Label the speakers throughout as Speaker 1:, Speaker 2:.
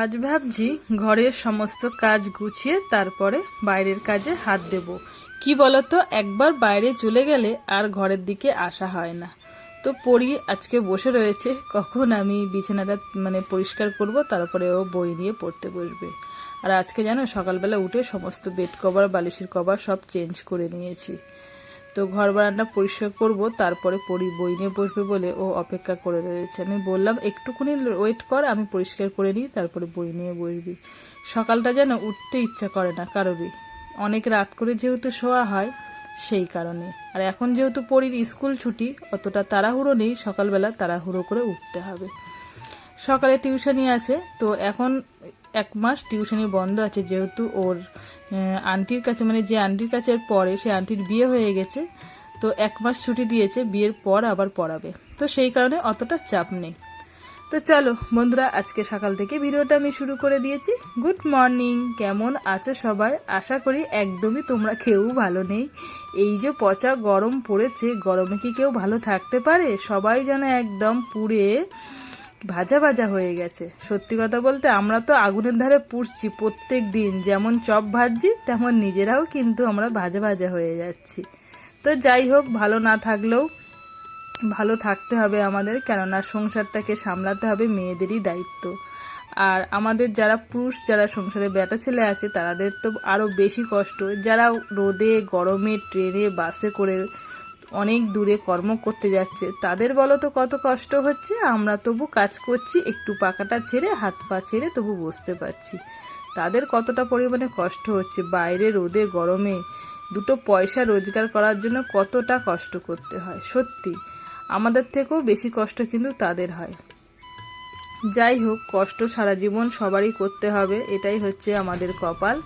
Speaker 1: আজ ভাবছি ঘরের সমস্ত কাজ গুছিয়ে তারপরে বাইরের কাজে হাত দেব। কি বলতো, একবার বাইরে চলে গেলে আর ঘরের দিকে আসা হয় না। তো পড়ি আজকে বসে রয়েছে, কখন আমি বিছানাটা মানে পরিষ্কার করব, তারপরে ও বই নিয়ে পড়তে বসবে। আর আজকে জানো, সকালবেলা উঠে সমস্ত বেড কভার, বালিশের কভার সব চেঞ্জ করে নিয়েছি। তো ঘর বারান্দা পরিষ্কার করব, তারপরে পড়ি বই নিয়ে বসবে বলে ও অপেক্ষা করে রয়েছে। আমি বললাম একটুখানি ওয়েট কর, আমি পরিষ্কার করে নিই, তারপরে বই নিয়ে বসবি। সকালটা যেন উঠতে ইচ্ছা করে না কারোরই। অনেক রাত করে যেহেতু শোয়া হয়, সেই কারণে। আর এখন যেহেতু পড়ির স্কুল ছুটি, অতটা তাড়াহুড়ো নেই, সকালবেলা তাড়াহুড়ো করে উঠতে হবে। সকালে টিউশনি আছে, তো এখন এক মাস টিউশনি বন্ধ আছে যেহেতু ওর আন্টির কাছে মানে যে আন্টির কাছে পরে, সে আন্টির বিয়ে হয়ে গেছে, তো এক মাস ছুটি দিয়েছে, বিয়ের পর আবার পড়াবে। তো সেই কারণে অতটা চাপ নেই। তো চলো বন্ধুরা, আজকে সকাল থেকে ভিডিওটা আমি শুরু করে দিয়েছি। গুড মর্নিং, কেমন আছো সবাই? আশা করি একদমই তোমরা কেউ ভালো নেই। এই যে পচা গরম পড়েছে, গরমে কি কেউ ভালো থাকতে পারে? সবাই যেন একদম পুড়ে ভাজা ভাজা হয়ে গেছে। সত্যি কথা বলতে আমরা তো আগুনের ধারে পুড়ছি প্রত্যেক দিন। যেমন চপ ভাজছি, তেমন নিজেরাও কিন্তু আমরা ভাজা ভাজা হয়ে যাচ্ছি। তো যাই হোক, ভালো না থাকলেও ভালো থাকতে হবে আমাদের, কেননা সংসারটাকে সামলাতে হবে মেয়েদেরই দায়িত্ব। আর আমাদের যারা পুরুষ, যারা সংসারে বেটা ছেলে আছে তাদের তো আরও বেশি কষ্ট। যারা রোদে, গরমে, ট্রেনে, বাসে করে অনেক দূরে কর্ম করতে যাচ্ছে। তাদের বলো তো কত কষ্ট হচ্ছে? আমরা তবু কাজ করছি, একটু পাকাটা ছেড়ে, হাত পা ছেড়ে তবু বসতে পারছি। তাদের কতটা পরিমাণে কষ্ট হচ্ছে? বাইরে রোদে, গরমে। দুটো পয়সা রোজগার করার জন্য কতটা কষ্ট করতে হয়? সত্যি, আমাদের থেকেও বেশি কষ্ট কিন্তু তাদের হয়। যাই হোক, কষ্ট সারা জীবন সবারই করতে হবে, এটাই হচ্ছে আমাদের কপাল।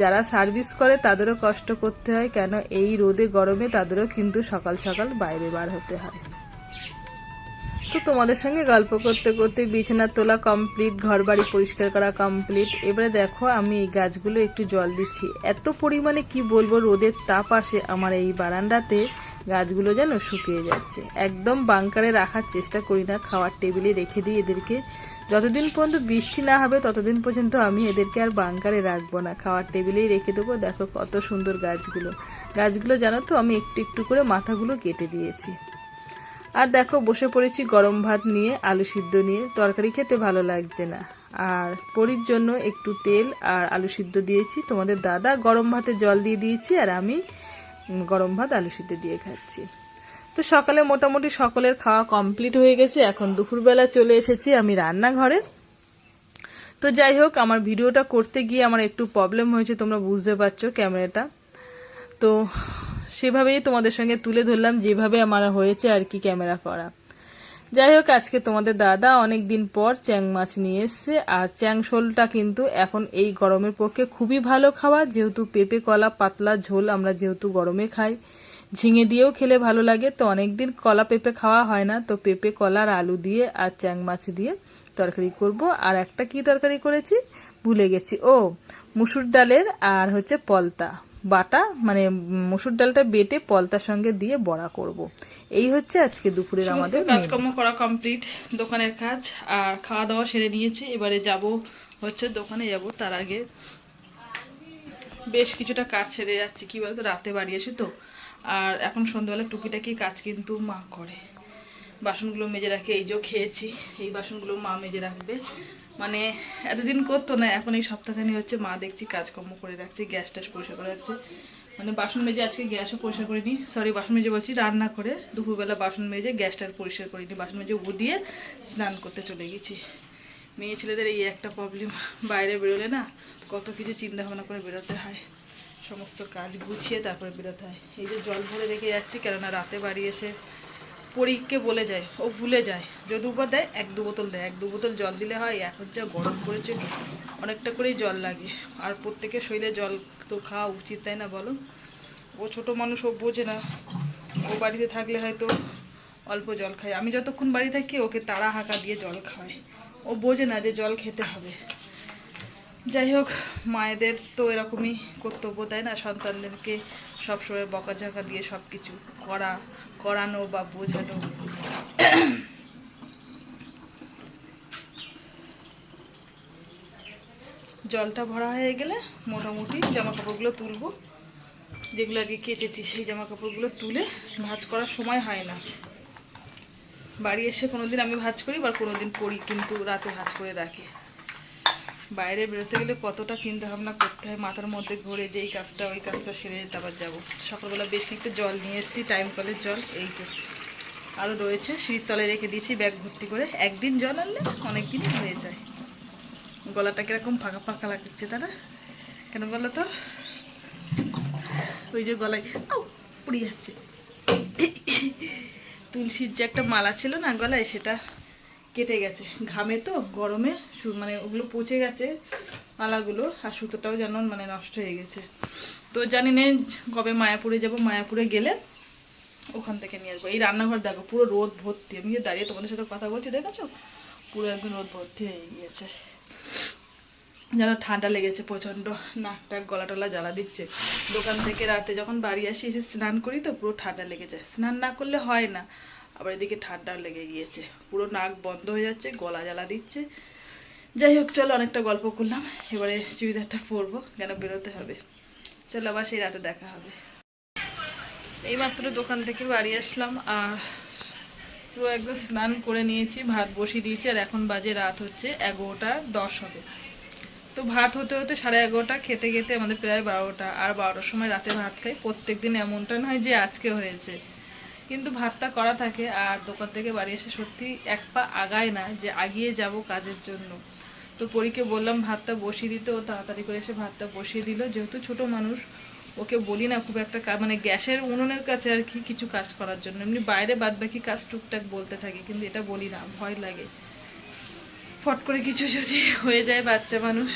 Speaker 1: যারা সার্ভিস করে, তাদেরও কষ্ট করতে হয়। কেন এই রোদে, গরমে তাদেরও কিন্তু সকাল সকাল বাইরে বার হতে হয়। তো তোমাদের সঙ্গে গল্প করতে করতে বিছানা তোলা কমপ্লিট ঘর বাড়ি পরিষ্কার করা কমপ্লিট এবারে দেখো, আমি এই গাছগুলো একটু জল দিচ্ছি। এত পরিমাণে কি বলব, রোদের তাপ আসে আমার এই বারান্দাতে। গাছগুলো যেন শুকিয়ে যাচ্ছে। একদম বাংকারে রাখার চেষ্টা করি না, খাওয়ার টেবিলে রেখে দিই এদেরকে। যতদিন পর্যন্ত বৃষ্টি না হবে, ততদিন পর্যন্ত আমি এদেরকে আর বাংকারে রাখব না। খাওয়ার টেবিলেই রেখে দেবো। দেখো কত সুন্দর গাছগুলো। গাছগুলো জানো তো, আমি একটু একটু করে মাথাগুলো কেটে দিয়েছি। আর দেখো, বসে পড়েছি গরম ভাত নিয়ে, আলু সিদ্ধ নিয়ে। তরকারি খেতে ভালো লাগছে না। আর পরির জন্য একটু তেল আর আলু সিদ্ধ দিয়েছি। তোমাদের দাদা গরম ভাতে জল দিয়ে দিয়েছি আর আমি গরম ভাত, আলু সিদ্ধ দিয়ে খাচ্ছি। তো সকালে মোটামুটি সকলের খাওয়া কমপ্লিট হয়ে গেছে। এখন দুপুরবেলা চলে এসেছি আমি রান্নাঘরে। তো যাই হোক, আমার ভিডিওটা করতে গিয়ে আমার একটু প্রবলেম হয়েছে, তোমরা বুঝতে পারছ ক্যামেরাটা। তো সেভাবেই তোমাদের সঙ্গে তুলে ধরলাম, যেভাবে আমার হয়েছে আর কি ক্যামেরা করা। যাই হোক, আজকে তোমাদের দাদা অনেক দিন পর চ্যাং মাছ নিয়ে এসছে, আর চ্যাং শোলটা কিন্তু এখন এই গরমের পক্ষে খুবই ভালো খাওয়া যেহেতু পেঁপে, কলা, পাতলা ঝোল আমরা যেহেতু গরমে খাই, ঝিঙে দিয়েও খেলে ভালো লাগে। তো অনেকদিন কলা, পেঁপে খাওয়া হয় না, তো পেঁপে কলার আলু দিয়ে আর চ্যাং মাছ দিয়ে তরকারি করব। আর একটা কি তরকারি করেছি? ভুলে গেছি। ও, মুসুর ডালের, আর হচ্ছে পলতা। বাটা মানে মুসুর ডালটা বেটে পলতার সঙ্গে দিয়ে বড়া করব। এই হচ্ছে আজকে দুপুরের আমাদের কাজকর্ম করা কমপ্লিট দোকানের কাজ আর খাওয়া দাওয়া সেরে নিয়েছি। এবারে যাব হচ্ছে দোকানে যাব তার আগে বেশ কিছুটা কাজ সেরে যাচ্ছে। কি বলতো রাতে বাড়ি এসে তো। আর এখন সন্ধ্যাবেলা টুকিটাকি কাজ কিন্তু মা করে। বাসনগুলো মেজে রাখে এই যে খেয়েছি এই বাসনগুলো মা মেজে রাখবে। মানে এতদিন করতো না, এখন এই সপ্তাহখানি হচ্ছে মা দেখছি কাজকর্ম করে রাখছে, গ্যাস ট্যাস পরিষ্কার করে রাখছে। মানে বাসন মেজে আজকে গ্যাসও পরিষ্কার করিনি সরি বাসন মেজে বলছি রান্না করে, দুপুরবেলা বাসন মেজে গ্যাসটা পরিষ্কার করিনি, বাসন মেজে উ দিয়ে স্নান করতে চলে গেছি। মেয়ে ছেলেদের এই একটা প্রবলেম বাইরে বেরোলে না কত কিছু চিন্তা ভাবনা করে বেরোতে হয়। সমস্ত কাজ গুছিয়ে তারপরে বেরোতে হয়। এই যে জল ভরে রেখে যাচ্ছি, কেননা রাতে বাড়ি এসে পরীক্ষে বলে যায়, ও ভুলে যায়। যদি উপর দেয় এক দু বোতল দেয়। এক দু বোতল জল দিলে হয় এখন যা গরম পড়েছে অনেকটা করেই জল লাগে। আর প্রত্যেকের শরীরে জল তো খাওয়া উচিত, তাই না বলো? ও ছোট মানুষ, ও বোঝে না। ও বাড়িতে থাকলে হয়তো অল্প জল খায়। আমি যতক্ষণ বাড়ি থাকি, ওকে তাড়া হাঁকা দিয়ে জল খাওয়াই। ও বোঝে না যে জল খেতে হবে। যাই হোক মায়েদের তো এরকমই কর্তব্য, তাই না? সন্তানদেরকে সবসময় বকাঝকা দিয়ে সব কিছু করা, করানো বা বোঝানো।
Speaker 2: জলটা ভরা হয়ে গেলে মোটামুটি জামা কাপড়গুলো তুলবো। যেগুলো আগে কেচেছি, সেই জামা কাপড়গুলো তুলে ভাঁজ করার সময় হয় না। বাড়ি এসে কোনোদিন আমি ভাঁজ করি বা কোনোদিন করি কিন্তু রাতে ভাঁজ করে রাখি। বাইরে বেরোতে গেলে কতটা চিন্তা ভাবনা করতে হয়, মাথার মধ্যে ঘুরে যে এই কাজটা, ওই কাজটা সেরে তারপর যাব। সকালবেলা বেশ খানিকটা জল নিয়ে এসেছি টাইম কলের জল, এই তো। আরও রয়েছে, সিঁড়ির তলে রেখে দিয়েছি ব্যাগ ভর্তি করে। একদিন জল আনলে অনেক দিনই হয়ে যায়। গলাটা কীরকম ফাঁকা ফাঁকা লাগছে তারা? কেন বলো তো? ওই যে গলায় পুড়ে যাচ্ছে। তুলসীর যে একটা মালা ছিল না গলায়, সেটা কেটে গেছে। ঘামে তো, গরমে মানে ওগুলো পচে গেছে মালাগুলো আর সুতোটাও যেন মানে নষ্ট হয়ে গেছে। তো জানি না কবে মায়াপুরে যাব, মায়াপুরে গেলে ওখান থেকে নিয়ে আসব। এই রান্নাঘর দেখো, পুরো রোদ ভর্তি। আমি যে দাঁড়িয়ে তোমাদের সাথে কথা বলছি, দেখেছ? পুরো একদম রোদ ভর্তি হয়ে গিয়েছে। যেন ঠান্ডা লেগেছে প্রচণ্ড। নাকটা গলা টলা জ্বালা দিচ্ছে। দোকান থেকে রাতে যখন বাড়ি আসি, এসে স্নান করি তো, পুরো ঠান্ডা লেগে যায়। স্নান না করলে হয় না। আবার এদিকে ঠান্ডা লেগে গিয়েছে। পুরো নাক বন্ধ হয়ে যাচ্ছে, গলা জ্বালা দিচ্ছে। যাই হোক, চলো অনেকটা গল্প করলাম। এবারে চুড়িদারটা পরবো কেন বেরোতে হবে। চলো আবার সেই রাতে দেখা হবে। এইমাত্র দোকান থেকে বাড়ি আসলাম, আর পুরো একদম স্নান করে নিয়েছি, ভাত বসিয়ে দিয়েছি, আর এখন বাজে রাত হচ্ছে এগারোটা দশ হবে। তো ভাত হতে হতে সাড়ে এগারোটা, খেতে খেতে আমাদের প্রায় বারোটা। আর বারোটার সময় রাতে ভাত খাই। প্রত্যেক দিন এমনটা নয় যে আজকে হয়েছে। কিন্তু ভাতটা করা থাকে আর দোকান থেকে বাড়ি এসে সত্যি এক পা আগায় না যে আগিয়ে যাব কাজের জন্য। তো পরীকে বললাম, ভাতটা বসিয়ে দিতে। ও তাড়াতাড়ি করে এসে ভাতটা বসিয়ে দিল। যেহেতু ছোট মানুষ, ওকে বলি না খুব একটা মানে গ্যাসের উনুনের কাছে আর কি কিছু কাজ করার জন্য। এমনি বাইরে বাদ বাকি কাজ টুকটাক বলতে থাকি, কিন্তু এটা বলি না, ভয় লাগে। ফট করে কিছু যদি হয়ে যায় বাচ্চা মানুষ।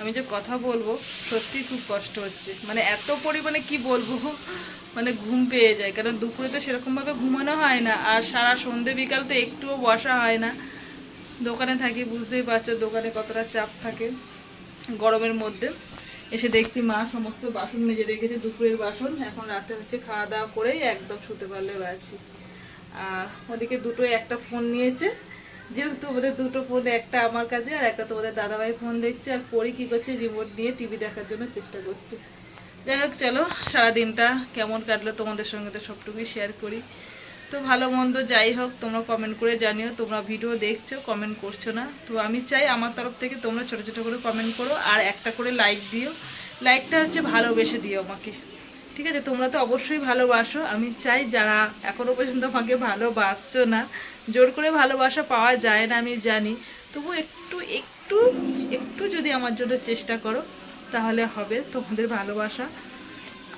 Speaker 2: আমি যে কথা বলব, সত্যি খুব কষ্ট হচ্ছে। মানে এত পরিমাণে কি বলব? মানে ঘুম পেয়ে যায়। কারণ দুপুরে তো সেরকমভাবে ঘুমানো হয় না, আর সারা সন্ধে বিকাল তো একটুও বসা হয় না। দোকানে থাকি, বুঝতেই পারছ, দোকানে কতটা চাপ থাকে গরমের মধ্যে। এসে দেখছি মা সমস্ত বাসন মেজে রেখেছে, দুপুরের বাসন। এখন রাতে হচ্ছে খাওয়া দাওয়া করেই একদম শুতে পারলে আছি আর ওদিকে দুটো একটা ফোন নিয়েছে। যেহেতু ওদের দুটো ফোন একটা আমার কাছে আর একটা তোমাদের দাদাভাই ফোন দেখছে। আর পরি কি করছে রিমোট নিয়ে টিভি দেখার জন্য চেষ্টা করছে। যাই হোক, চলো, সারাদিনটা কেমন কাটলো তোমাদের সঙ্গে তো সবটুকুই শেয়ার করি। তো ভালো মন্দ যাই হোক, তোমরা কমেন্ট করে জানিও, তোমরা ভিডিও দেখছ কমেন্ট করছ না। তো আমি চাই আমার তরফ থেকে তোমরা ছোটো ছোটো করে কমেন্ট করো, আর একটা করে লাইক দিও। লাইকটা হচ্ছে ভালোবেসে দিও আমাকে। ঠিক আছে, তোমরা তো অবশ্যই ভালোবাসো। আমি চাই যারা এখনও পর্যন্ত আমাকে ভালোবাসছো না, জোর করে ভালোবাসা পাওয়া যায় না, আমি জানি। তবু একটু একটু একটু যদি আমার জন্য চেষ্টা করো, তাহলে হবে তোমাদের ভালোবাসা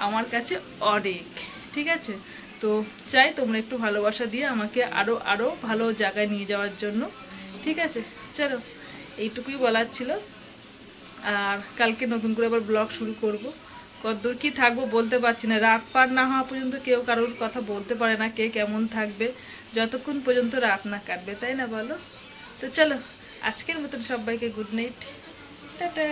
Speaker 2: আমার কাছে অনেক। ঠিক আছে? তো চাই তোমরা একটু ভালোবাসা দিয়ে আমাকে আরও আরও ভালো জায়গায় নিয়ে যাওয়ার জন্য। ঠিক আছে? চলো, এইটুকুই বলার ছিল। আর কালকে নতুন করে আবার ব্লগ শুরু করব। কতদূর কি থাকব বলতে পারছি না। রাত পার না হওয়া পর্যন্ত কেউ কারোর কথা বলতে পারে না, কে কেমন থাকবে, যতক্ষণ পর্যন্ত রাত না কাটবে, তাই না বলো? তো চলো, আজকের মতন সবাইকে গুড নাইট টাটা।